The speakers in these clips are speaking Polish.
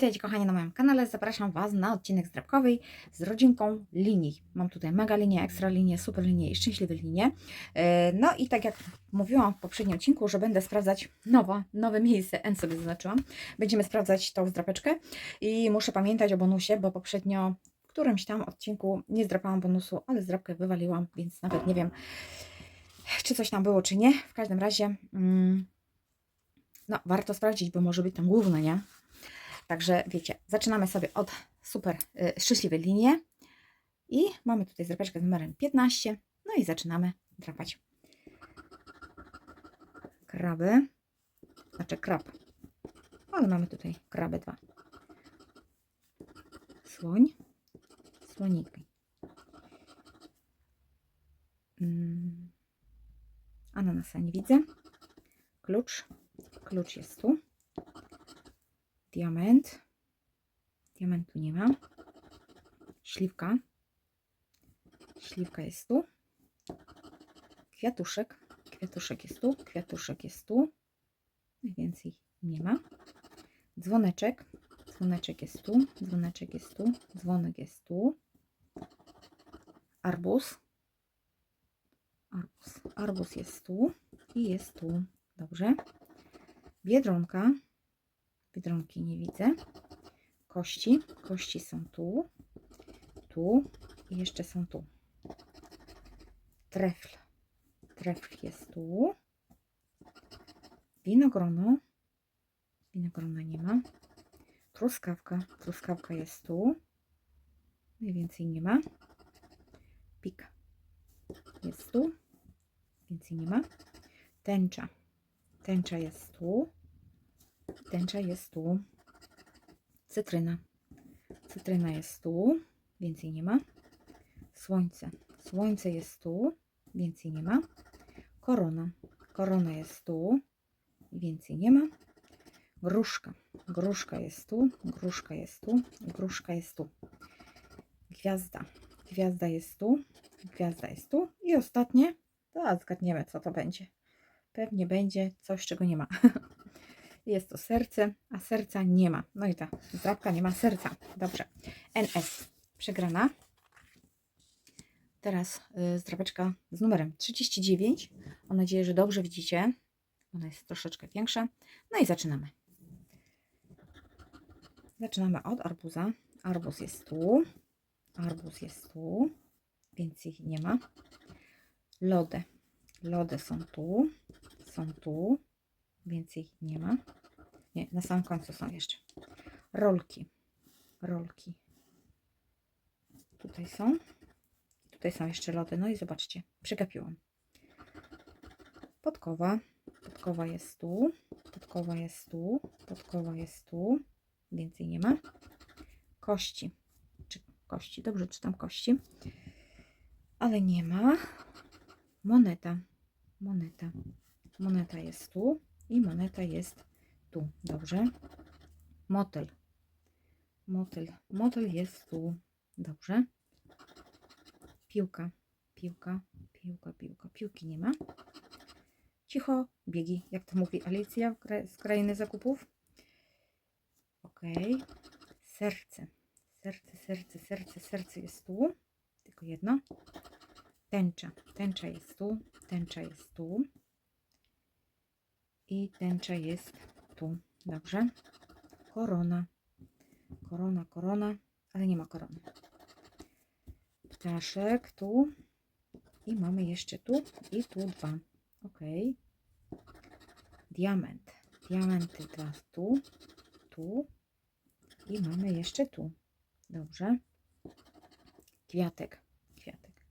Witajcie kochani na moim kanale. Zapraszam Was na odcinek zdrabkowy z rodzinką linii. Mam tutaj mega linię, ekstra linię, super linię i szczęśliwe linie. E, No i tak jak mówiłam w poprzednim odcinku, że będę sprawdzać nowa, nowe miejsce, N sobie zaznaczyłam. Będziemy sprawdzać tą zdrapeczkę i muszę pamiętać o bonusie, bo poprzednio w którymś tam odcinku nie zdrapałam bonusu, ale zdrapkę wywaliłam, więc nawet nie wiem, czy coś tam było, czy nie. W każdym razie, mm, no warto sprawdzić, bo może być tam główne, nie? Także wiecie, zaczynamy sobie od super y, szczęśliwej linii. I mamy tutaj zdrapeczkę z numerem 15. No i zaczynamy drapać. Kraby. Znaczy krab. Ale mamy tutaj kraby dwa. Słoń. Słoniki. Mm. Ananasa nie widzę. Klucz. Klucz jest tu. Diament. Diamentu nie ma. Śliwka. Śliwka jest tu. Kwiatuszek. Kwiatuszek jest tu. Kwiatuszek jest tu. Najwięcej nie ma. Dzwoneczek. Dzwoneczek jest tu. Dzwoneczek jest tu. Dzwonek jest tu. Arbuz. Arbuz. Arbuz jest tu. I jest tu. Dobrze. Biedronka. Biedronki nie widzę. Kości. Kości są tu. Tu. I jeszcze są tu. Trefl. Trefl jest tu. Winogrono. Winogrona nie ma. Truskawka. Truskawka jest tu. Najwięcej nie ma. Pik. Jest tu. Więcej nie ma. Tęcza. Tęcza jest tu. Tęcza jest tu. Cytryna. Cytryna jest tu. Więcej nie ma. Słońce. Słońce jest tu. Więcej nie ma. Korona. Korona jest tu. Więcej nie ma. Gruszka. Gruszka jest tu. Gruszka jest tu. Gruszka jest tu. Gwiazda. Gwiazda jest tu. Gwiazda jest tu. I ostatnie. To zgadniemy, co to będzie. Pewnie będzie coś, czego nie ma. Jest to serce, a serca nie ma. No i ta zdrabka nie ma serca. Dobrze. NS. Przegrana. Teraz y, zdrabeczka z numerem 39. Mam nadzieję, że dobrze widzicie. Ona jest troszeczkę większa. No i zaczynamy. Zaczynamy od arbuza. Arbuz jest tu. Arbuz jest tu. Więcej ich nie ma. Lody. Lody są tu. Są tu. Więcej nie ma. Nie, na samym końcu są jeszcze. Rolki. Rolki. Tutaj są. Tutaj są jeszcze lody. No i zobaczcie, przegapiłam. Podkowa. Podkowa jest tu. Podkowa jest tu. Podkowa jest tu. Więcej nie ma. Kości. Czy kości? Dobrze czytam kości. Ale nie ma. Moneta. Moneta. Moneta jest tu i moneta jest tu. Dobrze. Motyl. Motyl. Motyl jest tu. Dobrze. Piłka. Piłka. Piłka, piłka. Piłki nie ma. Cicho. Biegi. Jak to mówi Alicja z krainy zakupów. Ok. Serce. Serce, serce, serce, serce jest tu. Tylko jedno. Tęcza. Tęcza jest tu. Tęcza jest tu. I tęcza jest tu. Dobrze. Korona. Korona, korona, ale nie ma korony. Ptaszek tu. I mamy jeszcze tu i tu dwa. Ok. Diament. Diamenty dwa tu, tu. I mamy jeszcze tu. Dobrze. Kwiatek. Kwiatek.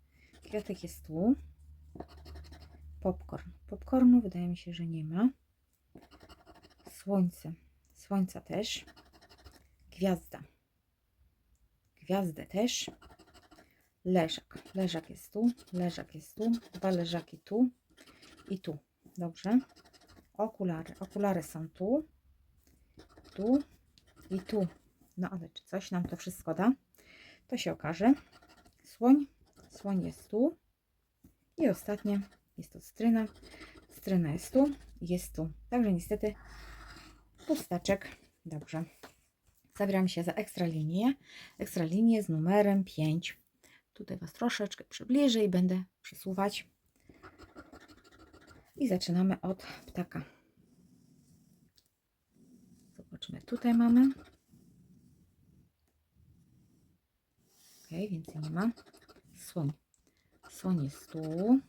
Kwiatek jest tu. Popcorn. Popcornu wydaje mi się, że nie ma. Słońce. Słońca też. Gwiazda. Gwiazdę też. Leżak. Leżak jest tu. Leżak jest tu. Dwa leżaki tu i tu. Dobrze. Okulary. Okulary są tu. Tu i tu. No ale czy coś nam to wszystko da? To się okaże. Słoń. Słoń jest tu. I ostatnie jest to stryna. Stryna jest tu. Jest tu. Także niestety pustaczek. Dobrze. Zabieram się za ekstralinię. Ekstralinię z numerem 5. Tutaj Was troszeczkę przybliżę i będę przesuwać. I zaczynamy od ptaka. Zobaczmy, tutaj mamy. Ok, więcej nie ma. Słoń. Słoń jest tu.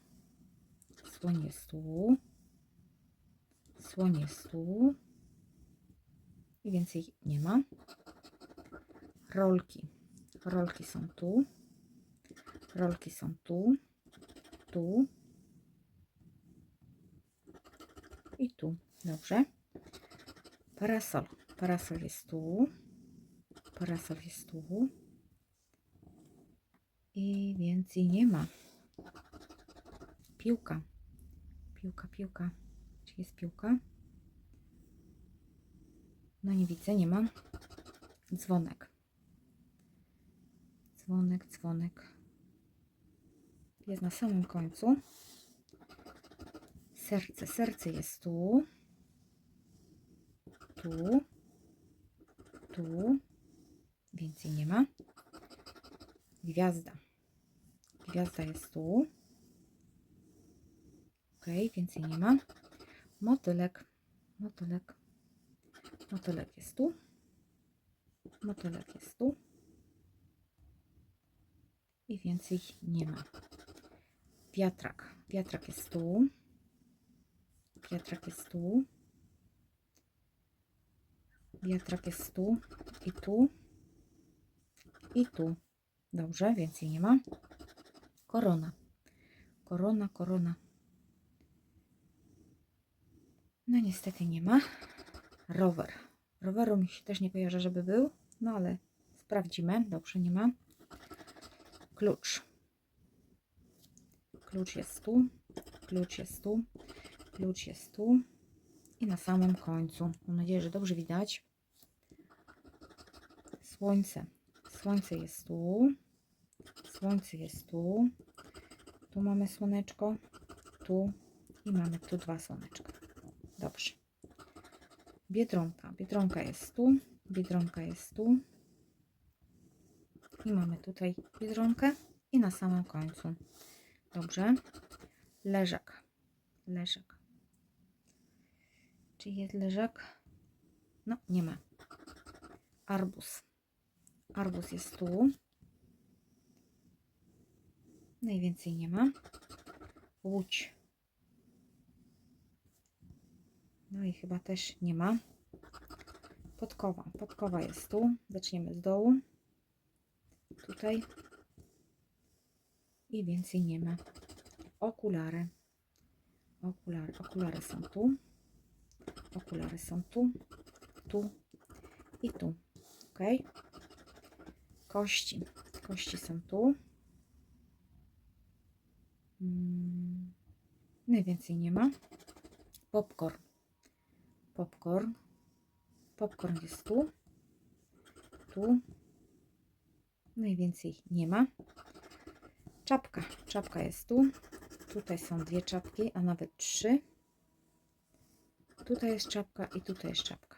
Słoń jest tu. Słoń jest tu. I więcej nie ma. Rolki. Rolki są tu. Rolki są tu. Tu. I tu. Dobrze. Parasol. Parasol jest tu. Parasol jest tu. I więcej nie ma. Piłka. Piłka, piłka. Czy jest piłka? No nie widzę, nie ma. Dzwonek. Dzwonek, dzwonek. Jest na samym końcu. Serce, serce jest tu. Tu. Tu. Więcej nie ma. Gwiazda. Gwiazda jest tu. Ok, więcej nie ma. Motylek. Motylek. Motylek jest tu. Motylek jest tu. I więcej nie ma. Wiatrak. Wiatrak jest tu. Wiatrak jest tu. Wiatrak jest tu i tu. I tu. Dobrze, więcej nie ma. Korona. Korona, korona. No niestety nie ma. Rower. Roweru mi się też nie kojarzy, żeby był. No ale sprawdzimy. Dobrze, nie ma. Klucz. Klucz jest tu. Klucz jest tu. Klucz jest tu. I na samym końcu. Mam nadzieję, że dobrze widać. Słońce. Słońce jest tu. Słońce jest tu. Tu mamy słoneczko. Tu. I mamy tu dwa słoneczka. Biedronka. Biedronka jest tu. Biedronka jest tu. I mamy tutaj biedronkę. I na samym końcu. Dobrze. Leżak. Leżak. Czy jest leżak? No, nie ma. Arbus. Arbus jest tu. Najwięcej nie ma. Łódź. No i chyba też nie ma. Podkowa. Podkowa jest tu. Zaczniemy z dołu. Tutaj. I więcej nie ma. Okulary. Okulary. Okulary są tu. Okulary są tu. Tu. I tu. Ok. Kości. Kości są tu. Mm, Najwięcej nie ma. Popcorn. Popcorn. Popcorn jest tu. Tu. Najwięcej nie ma. Czapka. Czapka jest tu. Tutaj są dwie czapki, a nawet trzy. Tutaj jest czapka i tutaj jest czapka.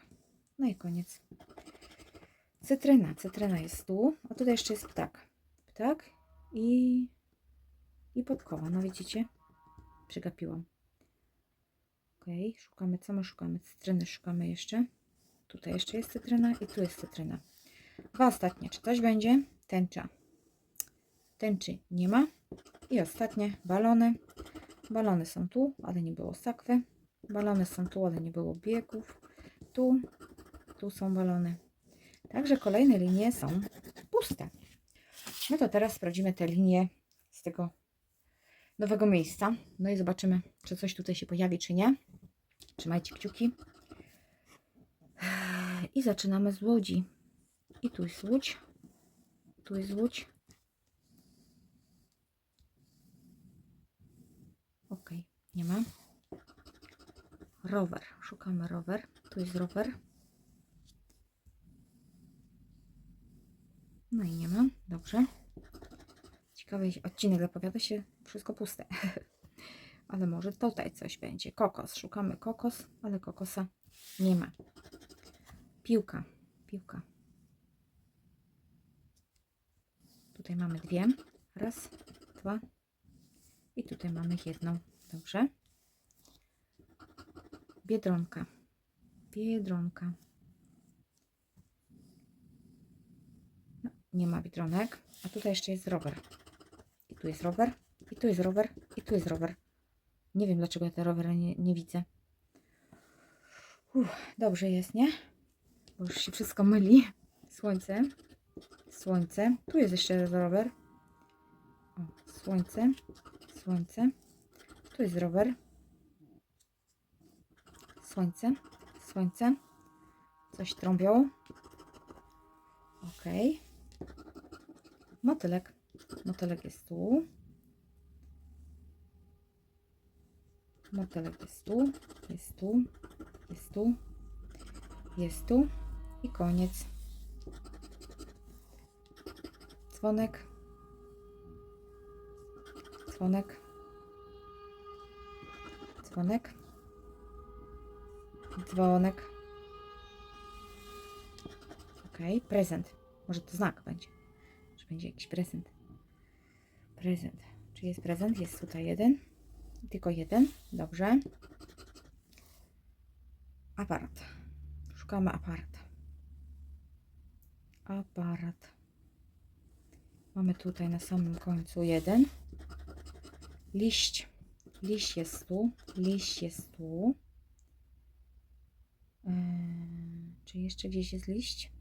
No i koniec. Cytryna. Cytryna jest tu. A tutaj jeszcze jest ptak. Ptak i, i podkowa. No widzicie? Przegapiłam. Ok, szukamy, co my szukamy? Cytryny szukamy jeszcze. Tutaj jeszcze jest cytryna i tu jest cytryna. Dwa ostatnie. Czy coś będzie? Tęcza. Tęczy nie ma. I ostatnie, balony. Balony są tu, ale nie było sakwy. Balony są tu, ale nie było biegów. Tu, tu są balony. Także kolejne linie są puste. No to teraz sprawdzimy te linie z tego nowego miejsca. No i zobaczymy, czy coś tutaj się pojawi, czy nie. Trzymajcie kciuki. I zaczynamy z łodzi. I tu jest łódź. Tu jest łódź. Ok, nie ma. Rower. Szukamy rower. Tu jest rower. No i nie ma. Dobrze. Ciekawy odcinek zapowiada się wszystko puste. ale może tutaj coś będzie. Kokos. Szukamy kokos, ale kokosa nie ma. Piłka. Piłka. Tutaj mamy dwie. Raz, dwa. I tutaj mamy jedną. Dobrze. Biedronka. Biedronka. No, nie ma biedronek. A tutaj jeszcze jest rower. Tu jest rower. I tu jest rower. I tu jest rower. Nie wiem dlaczego ja te rowery nie, nie widzę. Uff, dobrze jest, nie? Bo już się wszystko myli. Słońce. Słońce. Tu jest jeszcze rower. O, słońce. Słońce. Tu jest rower. Słońce. Słońce. Coś trąbią. Ok. Motylek. Motylek jest tu. Motylek jest tu. Jest tu. Jest tu. Jest tu. I koniec. Dzwonek. Dzwonek. Dzwonek. Dzwonek. Ok, prezent. Może to znak będzie. Że będzie jakiś prezent. Prezent. Czy jest prezent? Jest tutaj jeden. Tylko jeden. Dobrze. Aparat. Szukamy aparat. Aparat. Mamy tutaj na samym końcu jeden. Liść. Liść jest tu. Liść jest tu. Eee, czy jeszcze gdzieś jest liść?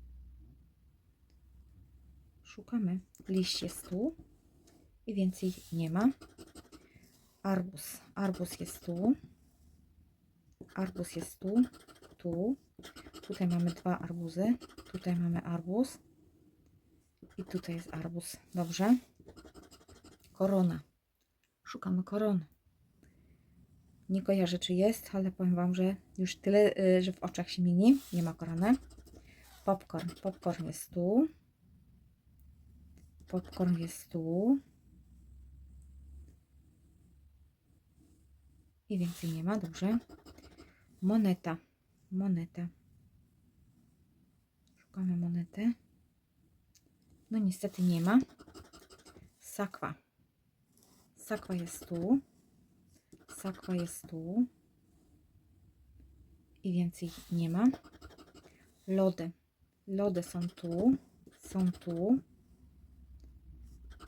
Szukamy. Liść jest tu. I więcej nie ma. Arbus. Arbus jest tu. Arbus jest tu. Tu. Tutaj mamy dwa arbuzy. Tutaj mamy arbuz. I tutaj jest arbuz. Dobrze. Korona. Szukamy korony. Nie kojarzę, czy jest, ale powiem Wam, że już tyle, y, że w oczach się mieni. Nie ma korony. Popcorn. Popcorn jest tu. Popcorn jest tu. I więcej nie ma, dobrze. Moneta. Moneta. Szukamy monetę. No niestety nie ma. Sakwa. Sakwa jest tu. Sakwa jest tu. I więcej nie ma. Lody. Lody są tu. Są tu.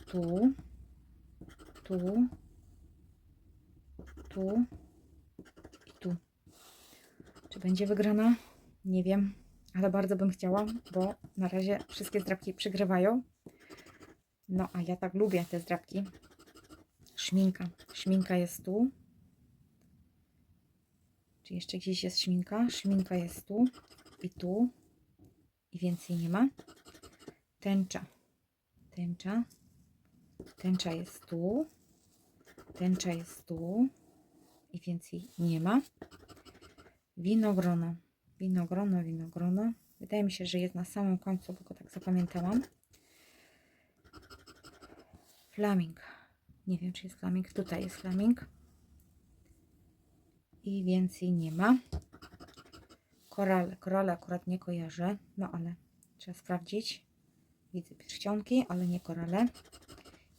Tu. Tu. Tu. I tu. Czy będzie wygrana? Nie wiem, ale bardzo bym chciała, bo na razie wszystkie zdrabki przygrywają. No, a ja tak lubię te zdrabki. Szminka. Szminka jest tu. Czy jeszcze gdzieś jest szminka? Szminka jest tu i tu. I więcej nie ma. Tęcza. Tęcza. Tęcza jest tu. Tęcza jest tu. I więcej nie ma. Winogrono. Winogrono, winogrono. Wydaje mi się, że jest na samym końcu, bo go tak zapamiętałam. Flaming. Nie wiem, czy jest flaming. Tutaj jest flaming. I więcej nie ma. Korale. Korale akurat nie kojarzę. No ale trzeba sprawdzić. Widzę pierścionki, ale nie korale.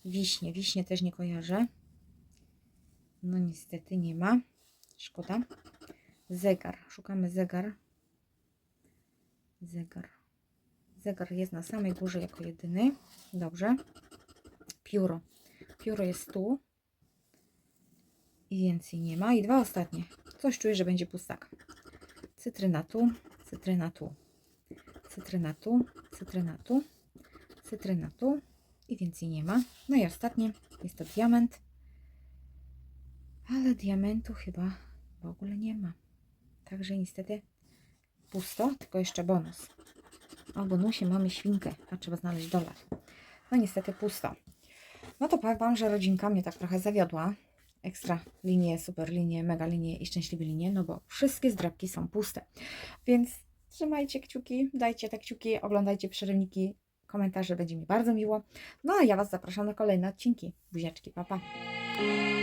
Wiśnie. Wiśnie też nie kojarzę. No niestety nie ma. Szkoda. Zegar. Szukamy zegar. Zegar. Zegar jest na samej górze jako jedyny. Dobrze. Pióro. Pióro jest tu. I więcej nie ma. I dwa ostatnie. Coś czuję, że będzie pustak. Cytryna tu. Cytryna tu. Cytryna tu. Cytryna tu. Cytryna tu. I więcej nie ma. No i ostatnie. Jest to diament. Ale diamentu chyba w ogóle nie ma. Także niestety pusto, tylko jeszcze bonus. O bonusie mamy świnkę, a trzeba znaleźć dolar. No niestety pusto. No to powiem Wam, że rodzinka mnie tak trochę zawiodła. Ekstra linie, super linie, mega linie i szczęśliwe linie, no bo wszystkie zdrabki są puste. Więc trzymajcie kciuki, dajcie te kciuki, oglądajcie przerywniki, komentarze, będzie mi bardzo miło. No a ja Was zapraszam na kolejne odcinki. Buziaczki, papa. Pa.